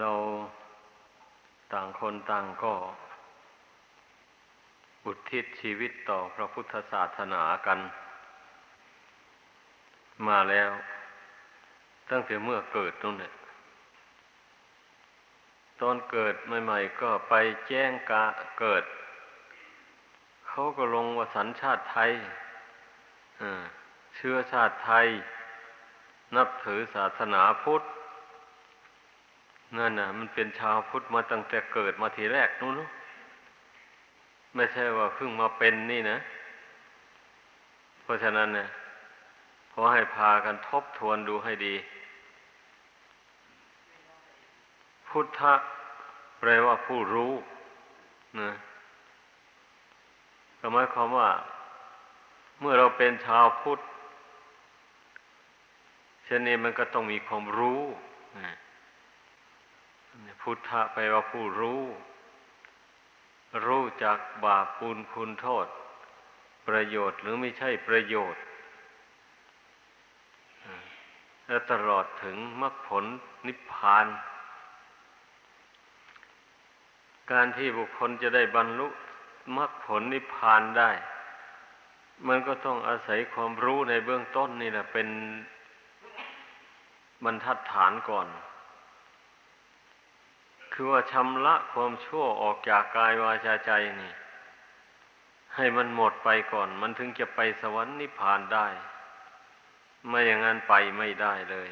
เราต่างคนต่างก็ อุทิศชีวิตต่อพระพุทธศาสนากัน มาแล้ว ตั้งแต่เมื่อเกิดนู่นเนี่ยตอนเกิดใหม่ๆก็ไปแจ้งกะเกิด เขาก็ลงว่าสัญชาติไทยเชื้อชาติไทย นับถือศาสนาพุทธ นั่นน่ะ มันเป็นชาวพุทธมาตั้งแต่เกิดมาทีแรกนู้นไม่ใช่ว่าเพิ่งมาเป็นนี่นะ เพราะฉะนั้นเนี่ยขอให้พากันทบทวนดูให้ดี พุทธะแปลว่าผู้รู้นะก็หมายความว่า เมื่อเราเป็นชาวพุทธเช่นนี้มันก็ต้องมีความรู้ พุทธะแปว่าผู้รู้ รู้จักบาปปุลคุณโทษ ประโยชน์หรือไม่ใช่ประโยชน์และตลอดถึงมรรคผลนิพพาน การที่บุคคลจะได้บรรลุมรรคผลนิพพานได้ มันก็ต้องอาศัยความรู้ในเบื้องต้นนี่แหละเป็นบรรทัดฐานก่อน คือว่าชำระความชั่วออกจากกายวาจาใจนี่ ให้มันหมดไปก่อน มันถึงจะไปสวรรค์นิพพานได้ ไม่อย่างนั้นไปไม่ได้เลย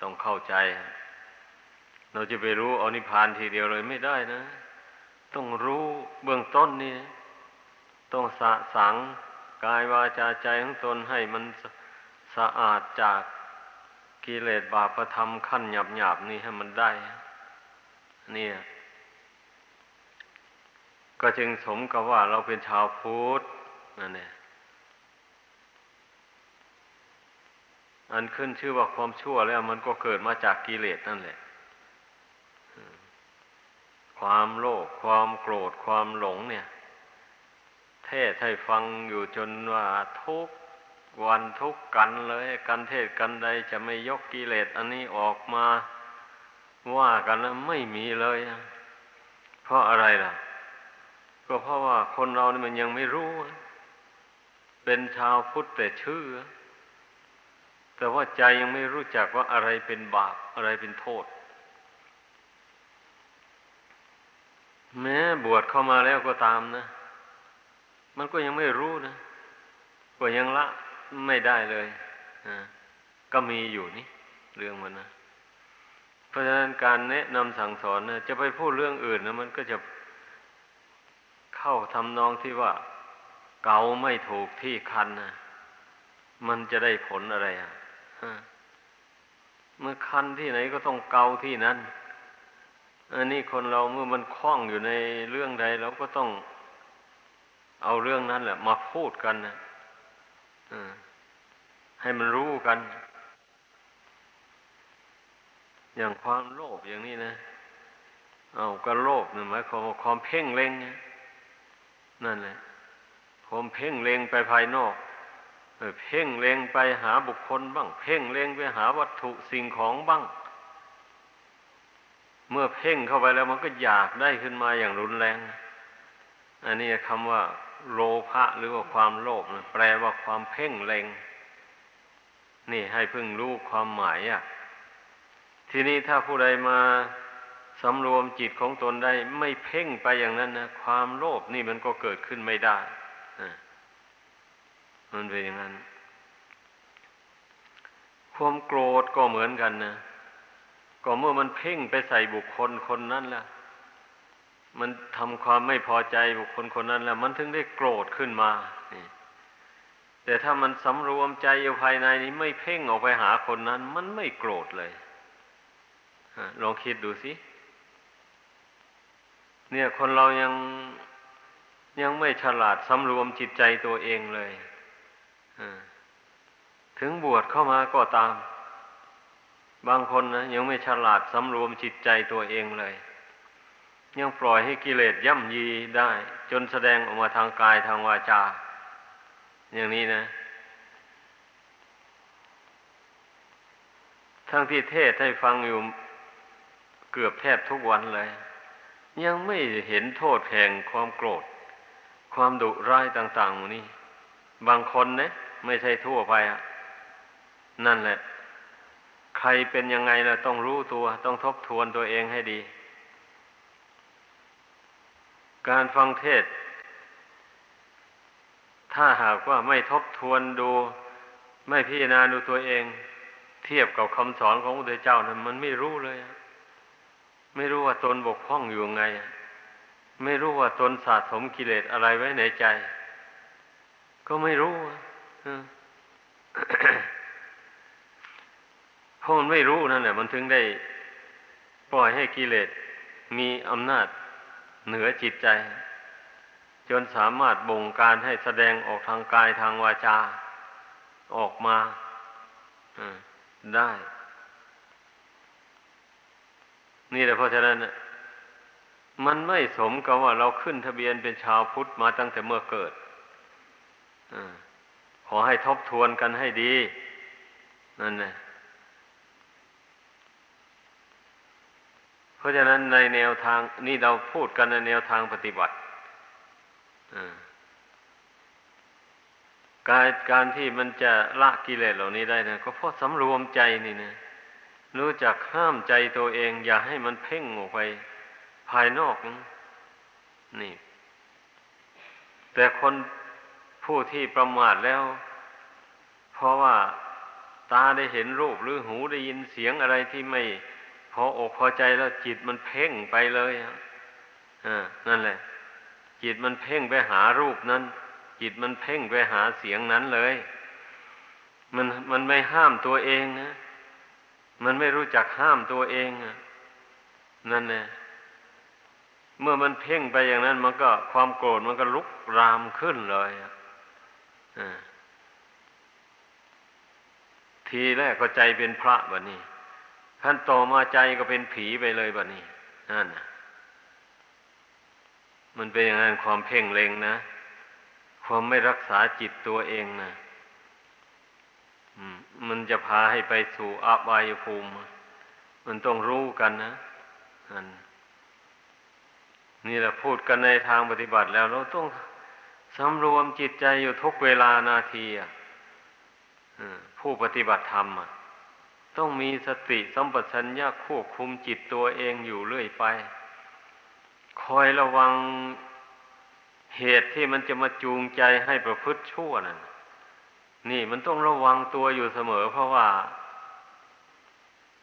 ต้องเข้าใจ เราจะไปรู้เอานิพพานทีเดียวเลยไม่ได้นะ ต้องรู้เบื้องต้นนี่ ต้องสะสังกายวาจาใจของตนให้มันสะอาดจากกิเลสบาปธรรมขั้นหยาบหยาบนี่ให้มันได้ เนี่ย ก็จึงสมกับว่าเราเป็นชาวพุทธนั่นเองอันขึ้นชื่อว่าความชั่วแล้วมันก็เกิดมาจากกิเลสนั่นแหละ ความโลภความโกรธความหลงเนี่ย เทศให้ฟังอยู่จนว่าทุกวันทุกกันเลย กันเทศกันใดจะไม่ยกกิเลสอันนี้ออกมา ว่ากันแล้วไม่มีเลย เพราะอะไรล่ะ ก็เพราะว่าคนเรานี่มันยังไม่รู้ เป็นชาวพุทธแต่ชื่อ แต่ว่าใจยังไม่รู้จักว่าอะไรเป็นบาปอะไรเป็นโทษ แม้บวชเข้ามาแล้วก็ตามนะ มันก็ยังไม่รู้นะ ก็ยังละไม่ได้เลยก็มีอยู่นี่ เรื่องมันนะ ราะฉะนั้นการแนะนำสั่งสอนนะจะไปพูดเรื่องอื่นนะมันก็จะเข้าทำนองที่ว่า เกาไม่ถูกที่คันนะมันจะได้ผลอะไรอะเมื่อคันที่ไหนก็ต้องเกาที่นั้นอันนี้คนเราเมื่อมันคล้องอยู่ในเรื่องใดเราก็ต้องเอาเรื่องนั้นแหละ มาพูดกันนะให้มันรู้กัน อย่างความโลภอย่างนี้นะ เอาก็โลภนี่หมายความว่าความเพ่งเล็งนั่นแหละความเพ่งเล็งไปภายนอกเพ่งเล็งไปหาบุคคลบ้าง เพ่งเล็งไปหาวัตถุสิ่งของบ้าง เมื่อเพ่งเข้าไปแล้วมันก็อยากได้ขึ้นมาอย่างรุนแรง อันนี้คำว่า โลภะหรือว่าความโลภแปลว่าความเพ่งเล็ง นี่ให้พึ่งรู้ความหมายอะ ทีนี้ถ้าผู้ใดมาสำรวมจิตของตนได้ไม่เพ่งไปอย่างนั้นนะความโลภนี่มันก็เกิดขึ้นไม่ได้มันเป็นอย่างนั้น ความโกรธก็เหมือนกันนะก็เมื่อมันเพ่งไปใส่บุคคลคนนั้นล่ะ มันทำความไม่พอใจบุคคลคนนั้นแล้ว มันถึงได้โกรธขึ้นมาแต่ถ้ามันสำรวมใจอยู่ภายในนี้ไม่เพ่งออกไปหาคนนั้น มันไม่โกรธเลย ลองคิดดูสิ เนี่ยคนเรายังยังไม่ฉลาดสำรวมจิตใจตัวเองเลยถึงบวชเข้ามาก็ตาม บางคนนะยังไม่ฉลาดสำรวมจิตใจตัวเองเลย ยังปล่อยให้กิเลสย่ำยีได้ จนแสดงออกมาทางกายทางวาจา อย่างนี้นะ ทั้งที่เทศให้ฟังอยู่ เกือบแทบทุกวันเลย ยังไม่เห็นโทษแห่งความโกรธ ความดุร้ายต่างๆมานี้บางคนเนี่ยไม่ใช่ทั่วไปอะนั่นแหละ ใครเป็นยังไงล่ะต้องรู้ตัวต้องทบทวนตัวเองให้ดี การฟังเทศ ถ้าหากว่าไม่ทบทวนดู ไม่พิจารณาดูตัวเอง เทียบกับคำสอนของพระพุทธเจ้านั้นมันไม่รู้เลยอะ ไม่รู้ว่าตนบกพร่องอยู่ไง ไม่รู้ว่าตนสะสมกิเลสอะไรไว้ในใจ ก็ไม่รู้เพราะมันไม่รู้นั่นแหละมันถึงได้ปล่อยให้กิเลสมีอำนาจเหนือจิตใจ จนสามารถบงการให้แสดงออกทางกายทางวาจา ออกมาได้ นี่แหละเพราะฉะนั้นมันไม่สมกับว่าเราขึ้นทะเบียนเป็นชาวพุทธมาตั้งแต่เมื่อเกิดอขอให้ทบทวนกันให้ดี นั่นแหละเพราะฉะนั้นในแนวทางนี่เราพูดกันในแนวทางปฏิบัติการการที่มันจะละกิเลสเหล่านี้ได้นะก็เพราะสำรวมใจนี่นะ รู้จักห้ามใจตัวเอง อย่าให้มันเพ่งออกไป ภายนอกนี่ แต่คนผู้ที่ประมาทแล้ว เพราะว่าตาได้เห็นรูปหรือหูได้ยินเสียงอะไรที่ไม่พออกพอใจแล้วจิตมันเพ่งไปเลยอ่านั่นแหละ จิตมันเพ่งไปหารูปนั้น จิตมันเพ่งไปหาเสียงนั้นเลย มันมันไม่ห้ามตัวเองนะ มันไม่รู้จักห้ามตัวเองนั่นแหละเมื่อมันเพ่งไปอย่างนั้น มันก็ความโกรธมันก็ลุกรามขึ้นเลยทีแรกก็ใจเป็นพระแบบนี้ขั้นต่อมาใจก็เป็นผีไปเลยแบบนี้นั่นมันเป็นอย่างนั้นความเพ่งเล็งนะ ความไม่รักษาจิตตัวเองนะ มันจะพาให้ไปสู่อาบายภูมิ มันต้องรู้กันนะอันนี่แหละพูดกันในทางปฏิบัติแล้วเราต้องสำรวมจิตใจอยู่ทุกเวลานาทีอะผู้ปฏิบัติธรรมต้องมีสติสัมปชัญญะควบคุมจิตตัวเองอยู่เรื่อยไป คอยระวังเหตุที่มันจะมาจูงใจให้ประพฤติชั่วนั่น นี่มันต้องระวังตัวอยู่เสมอ เพราะว่า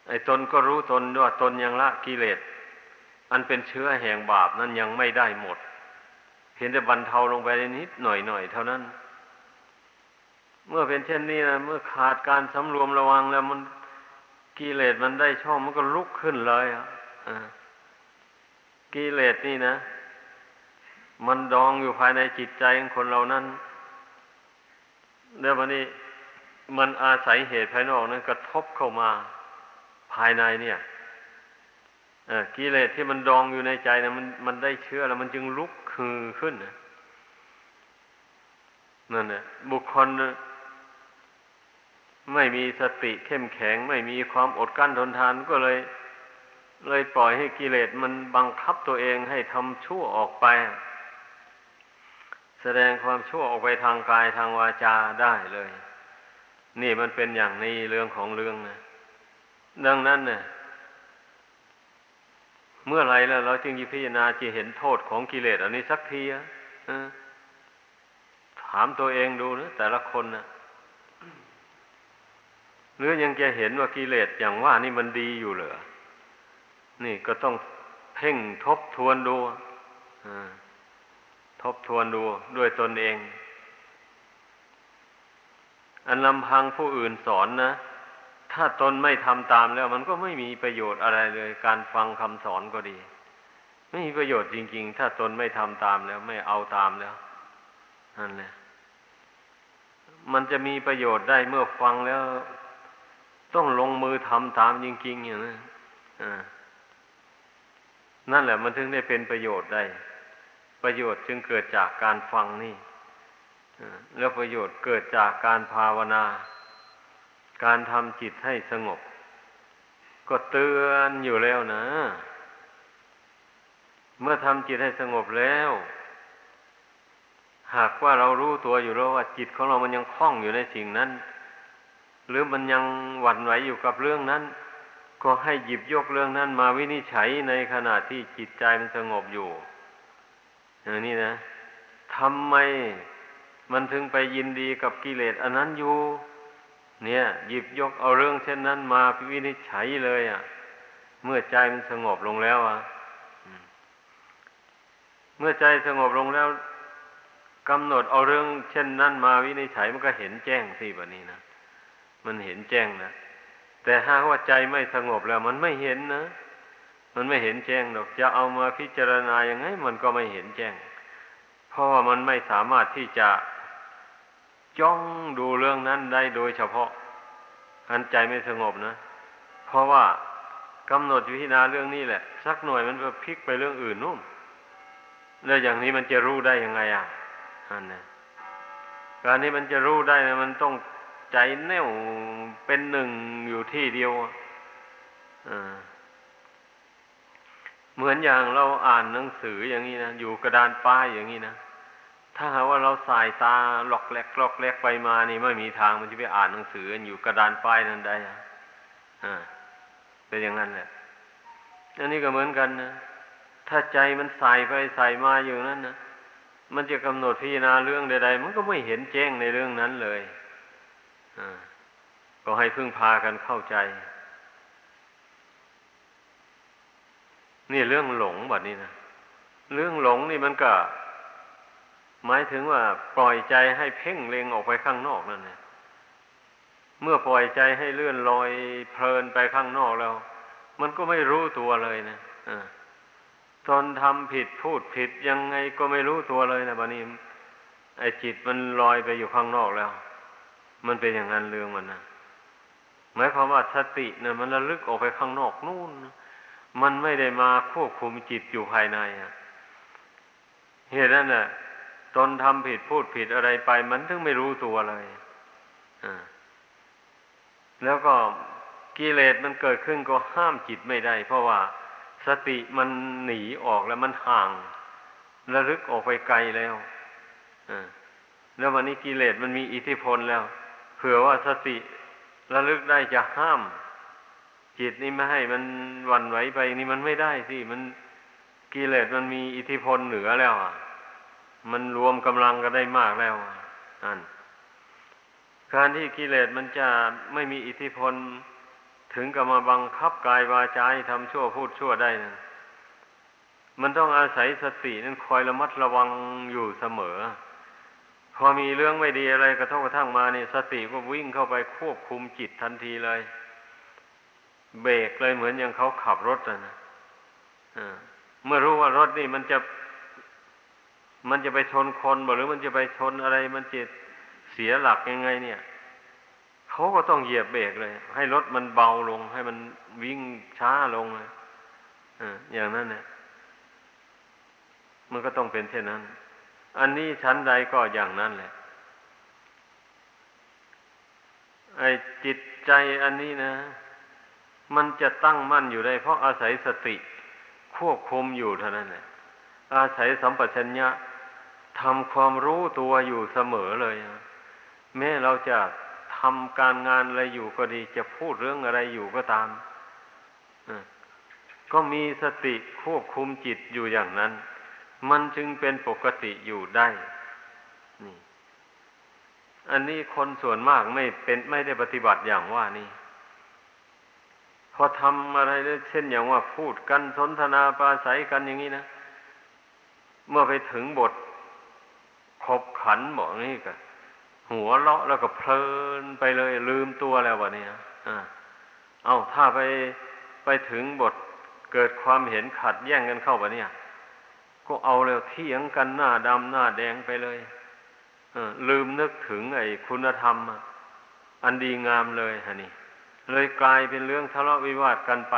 ไอ้ตนก็รู้ตนว่าตนยังละกิเลสอันเป็นเชื้อแห่งบาปนั้นยังไม่ได้หมดเพียงแต่บรรเทาลงไปนิดหน่อยหน่อยเท่านั้น เมื่อเป็นเช่นนี้นะเมื่อขาดการสำรวมระวังแล้วมันกิเลสมันได้ช่องมันก็ลุกขึ้นเลยอะกิเลสนี่นะ มันดองอยู่ภายในจิตใจของคนเรานั้น เดี๋ยววันนี้มันอาศัยเหตุภายนอกนั้นกระทบเข้ามาภายในเนี่ยกิเลสที่มันดองอยู่ในใจนะมันมันได้เชื้อแล้วมันจึงลุกคือขึ้นนะนั่นแหละบุคคลไม่มีสติเข้มแข็ง ไม่มีความอดกั้นทนทานก็เลย เลยปล่อยให้กิเลสมันบังคับตัวเองให้ทำชั่วออกไป แสดงความชั่วออกไปทางกายทางวาจาได้เลย นี่มันเป็นอย่างนี้เรื่องของเรื่องนะ ดังนั้นเนี่ยเมื่อไรแล้ว เราจึงยิพิจารณาจะเห็นโทษของกิเลสอันนี้สักทีอะถามตัวเองดูนะแต่ละคนนะหรือยังจะเห็นว่ากิเลสอย่างว่านี่มันดีอยู่เหรอ นี่ก็ต้องเพ่งทบทวนดู ทบทวนดูด้วยตนเอง อันลำพังผู้อื่นสอนนะ ถ้าตนไม่ทำตามแล้วมันก็ไม่มีประโยชน์อะไรเลย การฟังคำสอนก็ดี ไม่มีประโยชน์จริง ๆ ถ้าตนไม่ทำตามแล้ว ไม่เอาตามแล้วนั่นแหละมันจะมีประโยชน์ได้เมื่อฟังแล้ว ต้องลงมือทำตามจริง ๆ อย่างนั้นนั่นแหละมันถึงได้เป็นประโยชน์ได้ ประโยชน์จึงเกิดจากการฟังนี่แล้วประโยชน์เกิดจากการภาวนา การทำจิตให้สงบ ก็เตือนอยู่แล้วนะ เมื่อทำจิตให้สงบแล้ว หากว่าเรารู้ตัวอยู่แล้วว่าจิตของเรามันยังคล้องอยู่ในสิ่งนั้น หรือมันยังหวั่นไหวอยู่กับเรื่องนั้น ก็ให้หยิบยกเรื่องนั้นมาวินิจฉัยในขณะที่จิตใจมันสงบอยู่ อย่างนี้นะทำไมมันถึงไปยินดีกับกิเลสอันนั้นอยู่ เนี่ย หยิบยกเอาเรื่องเช่นนั้นมาวินิจฉัยเลยอะ่ะ เมื่อใจมันสงบลงแล้วอะเมื่อใจสงบลงแล้วกำหนดเอาเรื่อง เช่นนั้นมาวินิจฉัยมันก็เห็นแจ้งสิแบบนี้นะมันเห็นแจ้งนะแต่หากว่าใจไม่สงบแล้ว มันไม่เห็นนะ มันไม่เห็นแจ้งหรอกจะเอามาพิจารณายังไง มันก็ไม่เห็นแจ้ง เพราะว่ามันไม่สามารถที่จะจ้องดูเรื่องนั้นได้โดยเฉพาะอันใจไม่สงบนะ เพราะว่ากำหนดพิจารณาเรื่องนี้แหละ สักหน่อยมันก็พลิกไปเรื่องอื่นนู่นแล้วอย่างนี้มันจะรู้ได้ยังไงอะอันนี้การนี้มันจะรู้ได้นะมันต้องใจแน่วเป็นหนึ่งอยู่ที่เดียวอ่า เหมือนอย่างเราอ่านหนังสืออย่างนี้นะอยู่กระดานป้ายอย่างนี้นะถ้าหาว่าเราสายตาหลอกแหลกหลอกแหลกไปมานี่ไม่มีทางมันจะไปอ่านหนังสืออยู่กระดานป้ายนั้นได้อ่าเป็นอย่างนั้นแหละอันนี้ก็เหมือนกันนะถ้าใจมันใส่ไปใส่มาอยู่นั้นนะมันจะกำหนดพิจารณาเรื่องใดๆมันก็ไม่เห็นแจ้งในเรื่องนั้นเลยอ่าก็ให้พึ่งพากันเข้าใจ นี่เรื่องหลงแบบนี้นะเรื่องหลงนี่มันก็ หมายถึงว่าปล่อยใจให้เพ่งเล็งออกไปข้างนอกนั่นแหละเมื่อปล่อยใจให้เลื่อนลอยเพลินไปข้างนอกแล้ว มันก็ไม่รู้ตัวเลยนะอ่าตอนทำผิดพูดผิดยังไงก็ไม่รู้ตัวเลยนะบันนี้ไอ้จิตมันลอยไปอยู่ข้างนอกแล้ว มันเป็นอย่างนั้นเรื่องมันนะหมายความว่าสตินี่มันระลึกออกไปข้างนอกนู่น มันไม่ได้มาควบคุมจิตอยู่ภายในอะเหตุนั้นน่ะ ตนทำผิดพูดผิดอะไรไป มันถึงไม่รู้ตัวเลยอ่าแล้วก็กิเลสมันเกิดขึ้นก็ห้ามจิตไม่ได้ เพราะว่าสติมันหนีออกแล้วมันห่างระลึกออกไปไกลแล้วแล้ววันนี้กิเลสมันมีอิทธิพลแล้ว เผื่อว่าสติระลึกได้จะห้าม จิตนี่ไม่ให้มันวันไหวไปนี่มันไม่ได้สิมันกิเลสมันมีอิทธิพลเหนือแล้วอะ มันรวมกำลังกันได้มากแล้วนั่นการที่กิเลสมันจะไม่มีอิทธิพลถึงกับมาบังคับกายวาจาให้ทำชั่วพูดชั่วได้นะมันต้องอาศัยสตินั้นคอยระมัดระวังอยู่เสมอ พอมีเรื่องไม่ดีอะไรกระทบกระทั่งมาเนี่ยสติก็วิ่งเข้าไปควบคุมจิตทันทีเลย เบรกเลยเหมือนอย่างเขาขับรถนะเมื่อรู้ว่ารถนี่มันจะมันจะไปชนคนหรือมันจะไปชนอะไร มันจะเสียหลักยังไง เนี่ยเขาก็ต้องเหยียบเบรกเลย ให้รถมันเบาลง ให้มันวิ่งช้าลงเลยอย่างนั้นเนี่ยมันก็ต้องเป็นเช่นนั้น อันนี้ชั้นใดก็อย่างนั้นแหละ ไอ้จิตใจอันนี้นะ มันจะตั้งมั่นอยู่ได้ เพราะอาศัยสติควบคุมอยู่เท่านั้นแหละอาศัยสัมปชัญญะทำความรู้ตัวอยู่เสมอเลยแม้เราจะทำการงานอะไรอยู่ก็ดี จะพูดเรื่องอะไรอยู่ก็ตามก็มีสติควบคุมจิตอยู่อย่างนั้น มันจึงเป็นปกติอยู่ได้นี่อันนี้คนส่วนมากไม่เป็นไม่ได้ปฏิบัติอย่างว่านี่ พอทำอะไรเช่นอย่างว่าพูดกันสนทนาปราศัยกันอย่างนี้นะ เมื่อไปถึงบทขบขันบอกนี่ก็หัวเลาะแล้วก็เพลินไปเลย ลืมตัวแล้ววะเนี่ยอ่าเอาถ้าไปไปถึงบทเกิดความเห็นขัดแย้งกันเข้าไปเนี่ย ก็เอาแล้วเที่ยงกันหน้าดำหน้าแดงไปเลยลืมนึกถึงไอ้คุณธรรม อันดีงามเลยฮะนี่ เลยกลายเป็นเรื่องทะเลาะวิวาทกันไป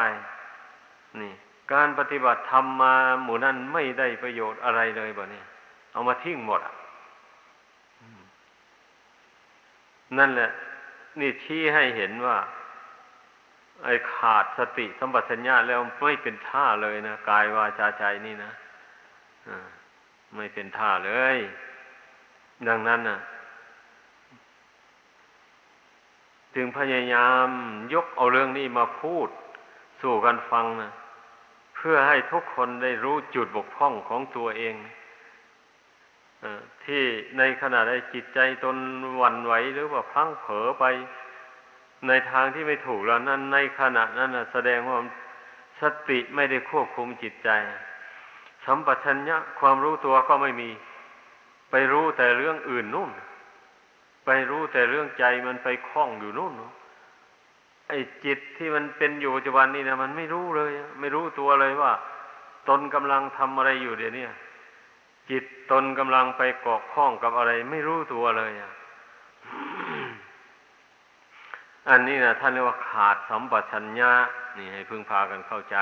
นี่ การปฏิบัติธรรมมาหมู่นั้นไม่ได้ประโยชน์อะไรเลยบ่เนี่ยเอามาทิ้งหมดอะนั่นแหละ นี่ชี้ให้เห็นว่า ไอ้ขาดสติสัมปชัญญะแล้วไม่เป็นท่าเลยนะกายวาจาใจนี่นะไม่เป็นท่าเลย ดังนั้นนะ จึงพยายามยกเอาเรื่องนี้มาพูดสู่กันฟังนะเพื่อให้ทุกคนได้รู้จุดบกพร่องของตัวเองที่ในขณะใดจิตใจตนหวั่นไหวหรือว่าพลั้งเผลอไป ในทางที่ไม่ถูกแล้วนั้น ในขณะนั้นแสดงว่าสติไม่ได้ควบคุมจิตใจ สัมปชัญญะความรู้ตัวก็ไม่มี ไปรู้แต่เรื่องอื่นนู่น ไปรู้แต่เรื่องใจมันไปคล้องอยู่นู่นไอ้จิตที่มันเป็นอยู่ปัจจุบันนี้นะมันไม่รู้เลย ไม่รู้ตัวเลยว่า ตนกำลังทำอะไรอยู่เดี๋ยวนี้จิตตนกำลังไปเกาะข้องกับอะไร ไม่รู้ตัวเลยอะอันนี้นะท่านเรียกว่าขาดสัมปชัญญะนี่ให้พึ่งพากันเข้าใจ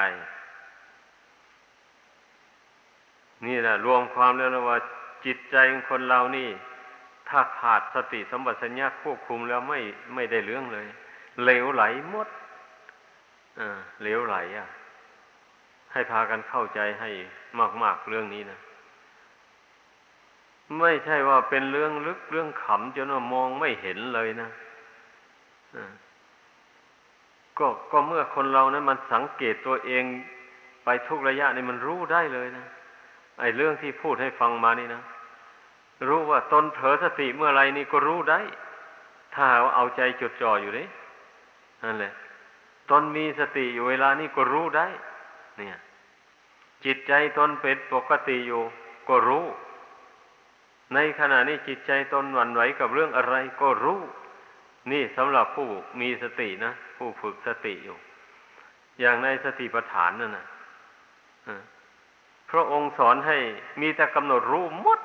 นี่แหละรวมความแล้วว่า จิตใจของคนเรานี่ ถ้าขาดสติสัมปชัญญะควบคุมแล้วไม่ไม่ได้เรื่องเลย เหลวไหลหมดอ่าเหลวไหลอะ ให้พากันเข้าใจให้มากๆเรื่องนี้นะไม่ใช่ว่าเป็นเรื่องลึกเรื่องขำจนว่ามองไม่เห็นเลยนะก็ก็เมื่อคนเรานะั้นมันสังเกตตัวเองไปทุกระยะนี่มันรู้ได้เลยนะไอ้เรื่องที่พูดให้ฟังมานี่นะ รู้ว่าตนเผลอสติเมื่อไรนี่ก็รู้ได้ ถ้าเอาใจจดจ่ออยู่นี่นั่นแหละตนมีสติอยู่เวลานี้ก็รู้ได้ เนี่ย จิตใจตนเป็นปกติอยู่ ก็รู้ ในขณะนี้จิตใจตนหวั่นไหวกับเรื่องอะไรก็รู้ นี่สำหรับผู้มีสตินะผู้ฝึกสติอยู่ อย่างในสติปัฏฐานนั่นนะพระองค์สอนให้มีแต่กำหนดรู้มด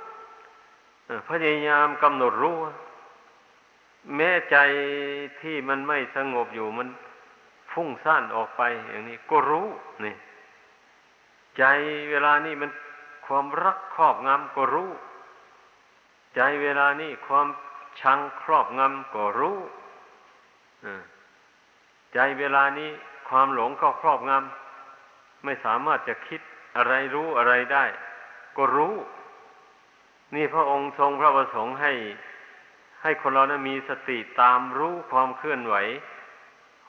พยายามกำหนดรู้ แม้ใจที่มันไม่สงบอยู่มันฟุ้งซ่านออกไป อย่างนี้ก็รู้นี่ใจเวลานี้มันความรักครอบงำก็รู้ ใจเวลานี้ความชังครอบงำก็รู้ใจเวลานี้ความหลงก็ครอบงำไม่สามารถจะคิดอะไรรู้อะไรได้ ก็รู้ นี่พระองค์ทรงพระประสงค์ให้ให้คนเรานะมีสติตามรู้ความเคลื่อนไหว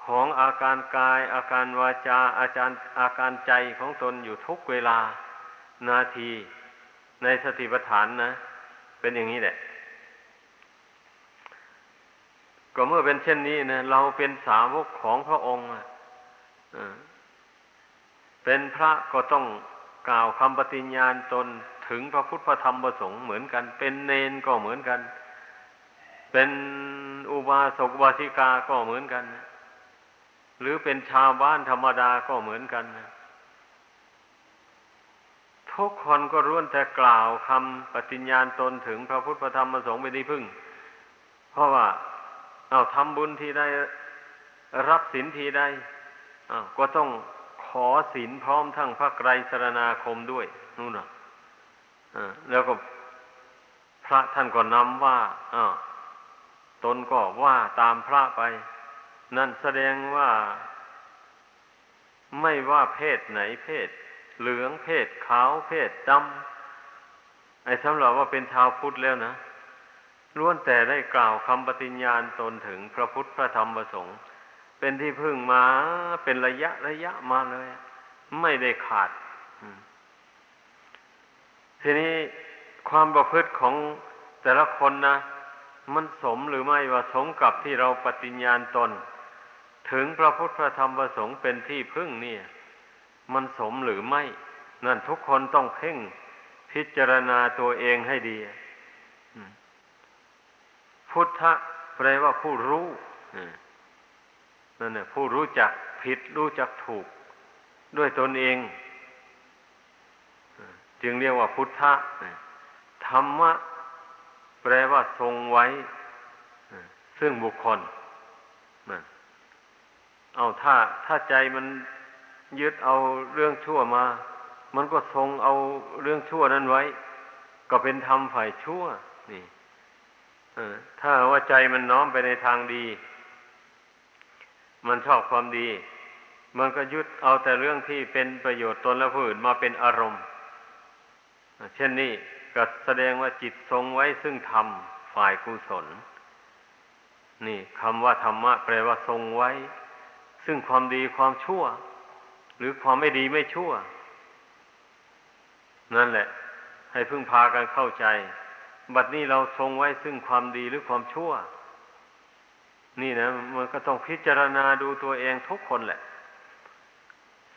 ของอาการกาย อาการวาจา อาจารย์อาการใจของตนอยู่ทุกเวลานาที ในสติปัฏฐานนะ เป็นอย่างนี้แหละ ก็เมื่อเป็นเช่นนี้นะเราเป็นสาวกของพระองค์เป็นพระก็ต้องกล่าวคำปฏิญญาณตน ถึงพระพุทธพระธรรมประสงค์เหมือนกัน เป็นเนนก็เหมือนกัน เป็นอุบาสกวาสิกาก็เหมือนกันหรือเป็นชาวบ้านธรรมดาก็เหมือนกันทุกคนก็ร่วนแต่กล่าวคำปฏิญญาณตนถึงพระพุทธพระธรรมประสงค์เป็นที่พึ่ง เพราะว่า เอาทำบุญทีได้รับศีลทีได้ก็ต้องขอศีลพร้อมทั้งพระไกรสรณาคมด้วยนู่นน่ะ แล้วก็พระท่านก็นำว่าตนก็ว่าตามพระไป นั่นแสดงว่า ไม่ว่าเพศไหนเพศ เหลืองเพศขาวเพศดำไอ้สำหรับว่าเป็นชาวพุทธแล้วนะล้วนแต่ได้กล่าวคำปฏิญญาณตนถึงพระพุทธพระธรรมพระสงฆ์เป็นที่พึ่งมาเป็นระยะระยะมาเลย ไม่ได้ขาด ทีนี้ความประพฤติของแต่ละคนนะ มันสมหรือไม่ว่าสมกับที่เราปฏิญญาณตน ถึงพระพุทธพระธรรมพระสงฆ์เป็นที่พึ่งเนี่ย มันสมหรือไม่ นั่นทุกคนต้องเพ่งพิจารณาตัวเองให้ดี พุทธะแปลว่าผู้รู้นั่นแหละผู้รู้จักผิดรู้จักถูก ด้วยตนเอง จึงเรียกว่าพุทธะธรรมะ แปลว่าทรงไว้ ซึ่งบุคคลเอาถ้าถ้าใจมันยึดเอาเรื่องชั่วมา มันก็ทรงเอาเรื่องชั่วนั้นไว้ ก็เป็นธรรมฝ่ายชั่ว นี่ถ้าว่าใจมันน้อมไปในทางดี มันชอบความดี มันก็ยึดเอาแต่เรื่องที่เป็นประโยชน์ตนและผู้อื่นมาเป็นอารมณ์ เช่นนี้ก็แสดงว่าจิตทรงไว้ซึ่งธรรมฝ่ายกุศล นี่คำว่าธรรมะแปลว่าทรงไว้ ซึ่งความดีความชั่ว หรือความไม่ดีไม่ชั่ว นั่นแหละ ให้พึ่งพากันเข้าใจ บัดนี้เราทรงไว้ซึ่งความดีหรือความชั่ว นี่นะมันก็ต้องพิจารณาดูตัวเองทุกคนแหละ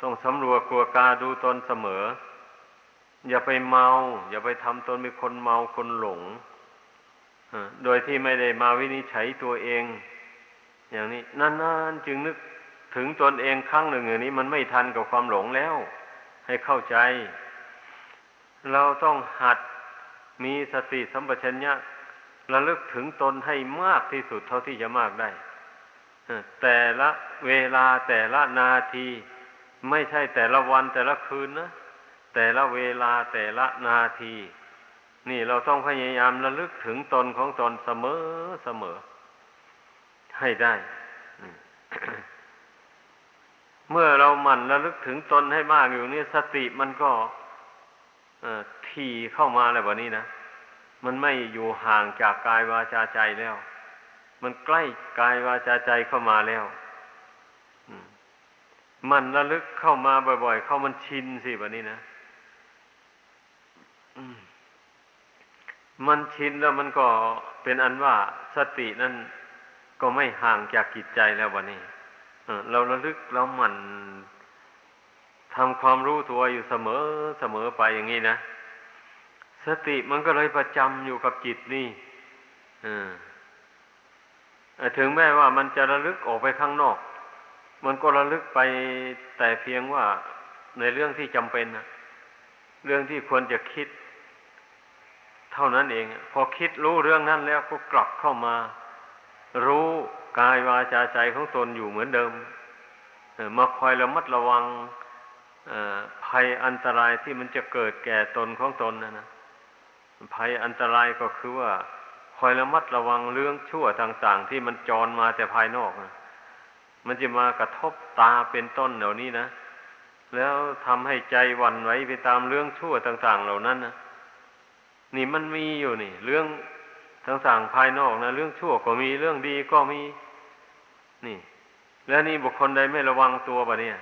ต้องสำรวจกลัวกาดูตนเสมอ อย่าไปเมา อย่าไปทำตนเป็นคนเมาคนหลงโดยที่ไม่ได้มาวินิจฉัยตัวเอง อย่างนี้นานๆจึงนึกถึงตนเองครั้งหนึ่งอย่างนี้มันไม่ทันกับความหลงแล้ว ให้เข้าใจ เราต้องหัดมีสติสัมปชัญญะระลึกถึงตนให้มากที่สุดเท่าที่จะมากได้แต่ละเวลาแต่ละนาที ไม่ใช่แต่ละวันแต่ละคืนนะ แต่ละเวลาแต่ละนาที นี่เราต้องพยายามระลึกถึงตนของตนเสมอเสมอ ให้ได้ เมื่อเราหมั่นระลึกถึงตนให้มากอยู่นี่สติมันก็ทีเข้ามาแล้ววันนี้นะ มันไม่อยู่ห่างจากกายวาจาใจแล้ว มันใกล้กายวาจาใจเข้ามาแล้วมันระลึกเข้ามาบ่อย ๆ เข้ามันชินสิแบบนี้นะ มันชินแล้วมันก็เป็นอันว่าสตินั้นก็ไม่ห่างจากกิจใจแล้ววันนี้เราระลึกเราหมั่นทำความรู้ตัวอยู่เสมอเสมอไปอย่างนี้นะสติมันก็เลยประจำอยู่กับจิตนี่ถึงแม้ว่ามันจะระลึกออกไปข้างนอก มันก็ระลึกไปแต่เพียงว่าในเรื่องที่จำเป็นนะเรื่องที่ควรจะคิด เท่านั้นเอง พอคิดรู้เรื่องนั้นแล้วก็กลับเข้ามา รู้กายวาจาใจของตนอยู่เหมือนเดิมมาคอยระมัดระวังภัยอันตรายที่มันจะเกิดแก่ตนของตนนะนะภัยอันตรายก็คือว่าคอยระมัดระวังเรื่องชั่วต่าง ๆ ที่มันจรมาแต่ภายนอกนะมันจะมากระทบตาเป็นต้นเหล่านี้นะ แล้วทำให้ใจวันไหวไปตามเรื่องชั่วต่าง ๆ เหล่านั้นนะ นี่มันมีอยู่นี่ เรื่องต่างๆภายนอกนะเรื่องชั่วก็มีเรื่องดีก็มี นี่ แล้วนี่บุคคลใดไม่ระวังตัวบะเนี่ย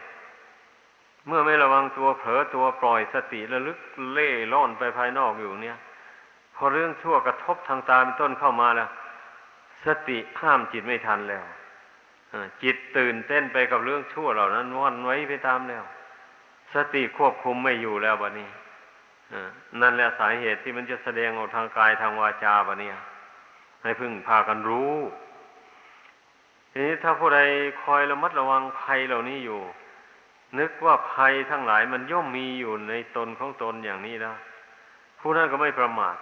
เมื่อไม่ระวังตัวเผลอตัวปล่อยสติระลึกเล่ล่อนไปภายนอกอยู่เนี่ย พอเรื่องชั่วกระทบทางตาเป็นต้นเข้ามาแล้วสติห้ามจิตไม่ทันแล้วจิตตื่นเต้นไปกับเรื่องชั่วเหล่านั้นวันไว้ไปตามแล้ว สติควบคุมไม่อยู่แล้วบะนี้ นั่นแหละสาเหตุที่มันจะแสดงออกทางกายทางวาจาบะเนี่ย ให้พึ่งพากันรู้ทีนี้ถ้าผู้ใดคอยระมัดระวังภัยเหล่านี้อยู่ นึกว่าภัยทั้งหลายมันย่อมมีอยู่ในตนของตนอย่างนี้แล้วผู้นั้นก็ไม่ประมาท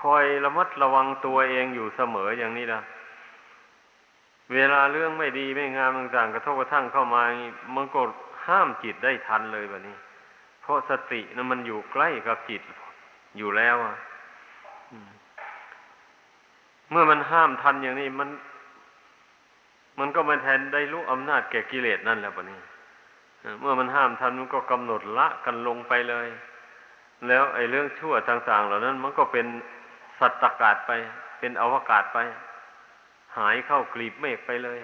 คอยระมัดระวังตัวเองอยู่เสมออย่างนี้นะเวลาเรื่องไม่ดีไม่งามต่างๆกระทบกระทั่งเข้ามามันก็ห้ามจิตได้ทันเลยแบบนี้ เพราะสตินั้นมันอยู่ใกล้กับจิตอยู่แล้วอะเมื่อมันห้ามทันอย่างนี้มัน มันก็มาแทนได้รู้อำนาจแก่กิเลสนั่นแหละปะนี้เมื่อมันห้ามทันมันก็กำหนดละกันลงไปเลย แล้วไอ้เรื่องชั่วต่าง ๆ เหล่านั้น มันก็เป็นสัตตกาศไป เป็นอวกาศไป หายเข้ากลีบเมฆไปเลย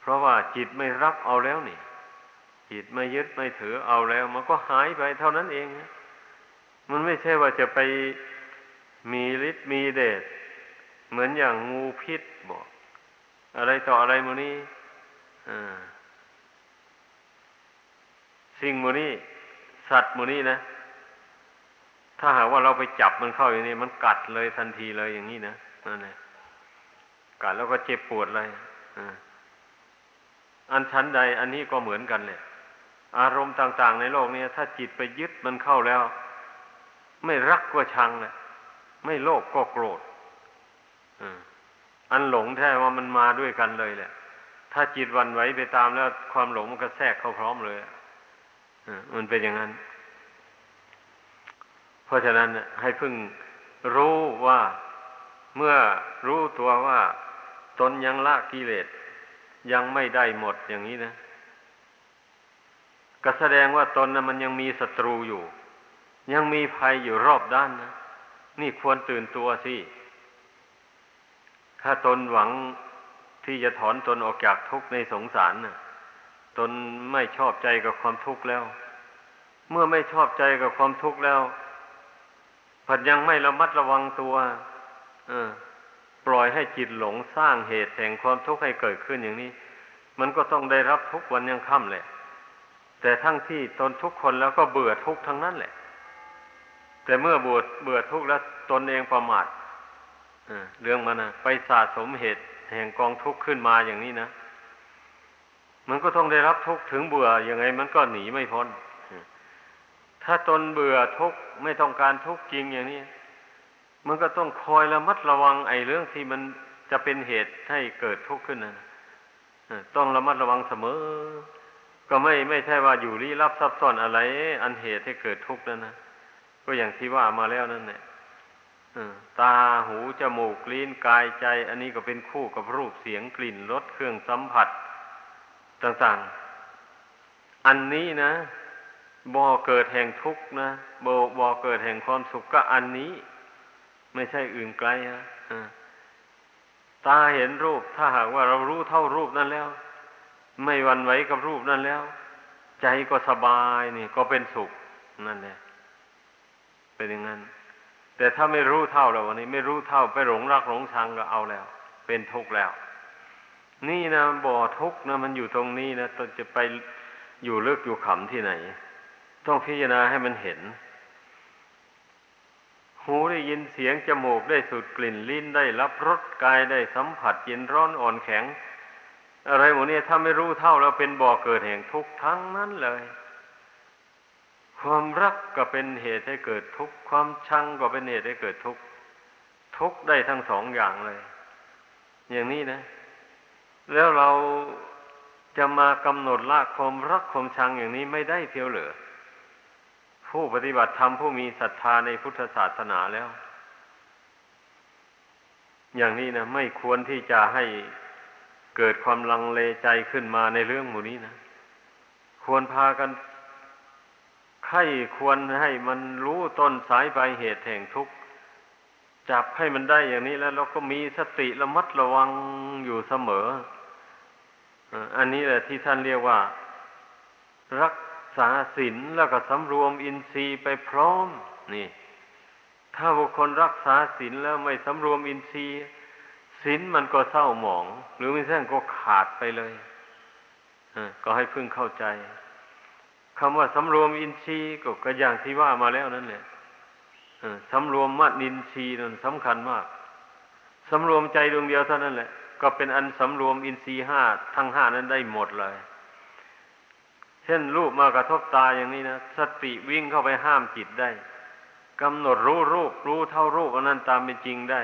เพราะว่าจิตไม่รับเอาแล้วนี่ จิตไม่ยึดไม่ถือเอาแล้ว มันก็หายไปเท่านั้นเองมันไม่ใช่ว่าจะไปมีฤทธิ์มีเดชเหมือนอย่างงูพิษบอก อะไรต่ออะไรมูนี้สิ่งมูนี้สัตว์มูนี้นะ ถ้าหากว่าเราไปจับมันเข้าอย่างนี้ มันกัดเลยทันทีเลยอย่างนี้นะนั่นแหละกัดแล้วก็เจ็บปวดเลยอันชั้นใด อันนี้ก็เหมือนกันเลย อารมณ์ต่าง ๆ ในโลกนี้ถ้าจิตไปยึดมันเข้าแล้ว ไม่รักก็ชังเลยไม่โลภก็โกรธอันหลงแท้ว่ามันมาด้วยกันเลยแหละ ถ้าจิตวันไหวไปตามแล้วความหลงมันก็แทรกเข้าพร้อมเลยมันเป็นอย่างนั้น เพราะฉะนั้นให้พึ่งรู้ว่าเมื่อรู้ตัวว่า ตนยังละกิเลสยังไม่ได้หมดอย่างนี้นะ ก็แสดงว่าตนนะมันยังมีศัตรูอยู่ ยังมีภัยอยู่รอบด้านนะ นี่ควรตื่นตัวสิ ถ้าตนหวังที่จะถอนตนออกจากทุกข์ในสงสารนะ่ะตนไม่ชอบใจกับความทุกข์แล้ว เมื่อไม่ชอบใจกับความทุกข์แล้วผัดยังไม่ระมัดระวังตัวเออปล่อยให้จิตหลงสร้างเหตุแห่งความทุกข์ให้เกิดขึ้นอย่างนี้ มันก็ต้องได้รับทุกวันยังค่ำแหละ แต่ทั้งที่ตนทุกคนแล้วก็เบื่อทุกทั้งนั้นแหละ แต่เมื่อบวชเบื่อทุกแล้วตนเองประมาทเรื่องมันนะไปสะสมเหตุแห่งกองทุกข์ขึ้นมาอย่างนี้นะมันก็ต้องได้รับทุกข์ถึงเบื่ออยังไง มันก็หนีไม่พ้น ถ้าตนเบื่อทุกข์ไม่ต้องการทุกข์จริงอย่างนี้ มันก็ต้องคอยระมัดระวังไอ้เรื่องที่มันจะเป็นเหตุให้เกิดทุกข์ขึ้นนะต้องระมัดระวังเสมอ ก็ไม่ไม่ใช่ว่าอยู่ลี้ลับซับซ้อนอะไร อันเหตุให้เกิดทุกข์นั่นนะก็อย่างที่ว่ามาแล้วนั่นแหละตาหูจมูกลิ้นกายใจ อันนี้ก็เป็นคู่กับรูปเสียงกลิ่นรสเครื่องสัมผัส ต่างๆ อันนี้นะบ่อเกิดแห่งทุกข์นะบ่บ่อเกิดแห่งความสุขก็อันนี้ ไม่ใช่อื่นไกลฮะตาเห็นรูป ถ้าหากว่าเรารู้เท่ารูปนั้นแล้ว ไม่วันไหวกับรูปนั้นแล้ว ใจก็สบายนี่ ก็เป็นสุขนั่นแหละเป็นอย่างนั้น แต่ถ้าไม่รู้เท่าแล้ววันนี้ ไม่รู้เท่าไปหลงรักหลงชังก็เอาแล้ว เป็นทุกข์แล้ว นี่นะบ่อทุกข์นะมันอยู่ตรงนี้นะตนจะไปอยู่เลือกอยู่ขำที่ไหน ต้องพิจารณาให้มันเห็น หูได้ยินเสียงจมูกได้สูดกลิ่นลิ้นได้รับรสกายได้สัมผัสเย็นร้อนอ่อนแข็ง อะไรหมดเนี้ถ้าไม่รู้เท่าแล้วเป็นบ่อเกิดแห่งทุกข์ทั้งนั้นเลย ความรักก็เป็นเหตุให้เกิดทุกข์ความชังก็เป็นเหตุให้เกิดทุกข์ทุกข์ได้ทั้งสองอย่างเลย อย่างนี้นะ แล้วเราจะมากำหนดละความรักความชังอย่างนี้ไม่ได้เพียวเหลือผู้ปฏิบัติธรรมผู้มีศรัทธาในพุทธศาสนาแล้ว อย่างนี้นะไม่ควรที่จะให้ เกิดความลังเลใจขึ้นมาในเรื่องหมู่นี้นะ ควรพากันใครควรให้มันรู้ต้นสายปลายเหตุแห่งทุกข์จับให้มันได้อย่างนี้แล้วเราก็มีสติระมัดระวังอยู่เสมอ อันนี้แหละที่ท่านเรียกว่า รักษาศีลแล้วก็สำรวมอินทรีย์ไปพร้อม นี่ ถ้าบุคคลรักษาศีลแล้วไม่สำรวมอินทรีย์ ศีลมันก็เศร้าหมอง หรือไม่ใช่ก็ขาดไปเลยก็ให้พึ่งเข้าใจคำว่าสำรวมอินทรีย์ก็ก็อย่างที่ว่ามาแล้วนั่นแหละสำรวมมัดนินทรีย์นั่นสำคัญมากสำรวมใจดวงเดียวเท่านั้นแหละ ก็เป็นอันสำรวมอินทรีย์ห้าทั้งห้านั้นได้หมดเลย เช่นรูปมากระทบตาอย่างนี้นะสติวิ่งเข้าไปห้ามจิตได้กำหนดรู้รูปรู้เท่ารูปอันนั้นตามเป็นจริงได้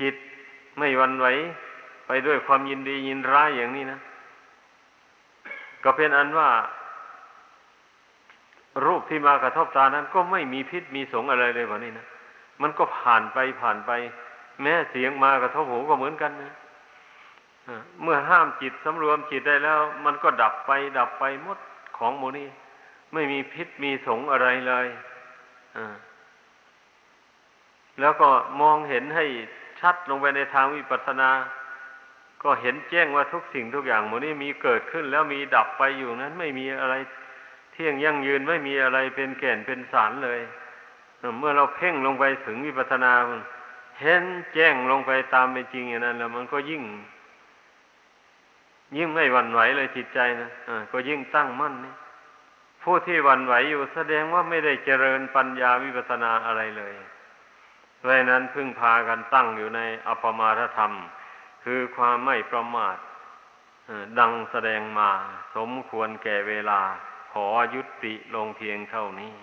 จิต ไม่วันไหว ไปด้วยความยินดียินร้ายอย่างนี้นะ ก็เป็นอันว่า รูปที่มากระทบตานั้น ก็ไม่มีพิษมีสงอะไรเลยกว่านี้นะมันก็ผ่านไปผ่านไป แม้เสียงมากระทบหูก็เหมือนกันนะเมื่อห้ามจิตสำรวมจิตได้แล้ว มันก็ดับไป ดับไปหมดของโมนี้ไม่มีพิษมีสงอะไรเลยแล้วก็มองเห็นให้ ชัดลงไปในทางวิปัสสนา ก็เห็นแจ้งว่าทุกสิ่งทุกอย่างโมนี้มีเกิดขึ้นแล้วมีดับไปอยู่นั้นไม่มีอะไรเที่ยงยั่งยืนไม่มีอะไรเป็นแก่นเป็นสารเลย เมื่อเราเพ่งลงไปถึงวิปัสสนาเห็นแจ้งลงไปตามเป็นจริงอย่างนั้น แล้วมันก็ยิ่ง ยิ่งไม่หวั่นไหวเลยจิตใจนะะก็ยิ่งตั้งมั่นนี่ผู้ที่หวั่นไหวอยู่แสดงว่าไม่ได้เจริญปัญญาวิปัสสนาอะไรเลย เพราะนั้นพึ่งพากันตั้งอยู่ในอปมารธรรม คือความไม่ประมาทดังแสดงมา สมควรแก่เวลา ขอยุติลงเพียงเท่านี้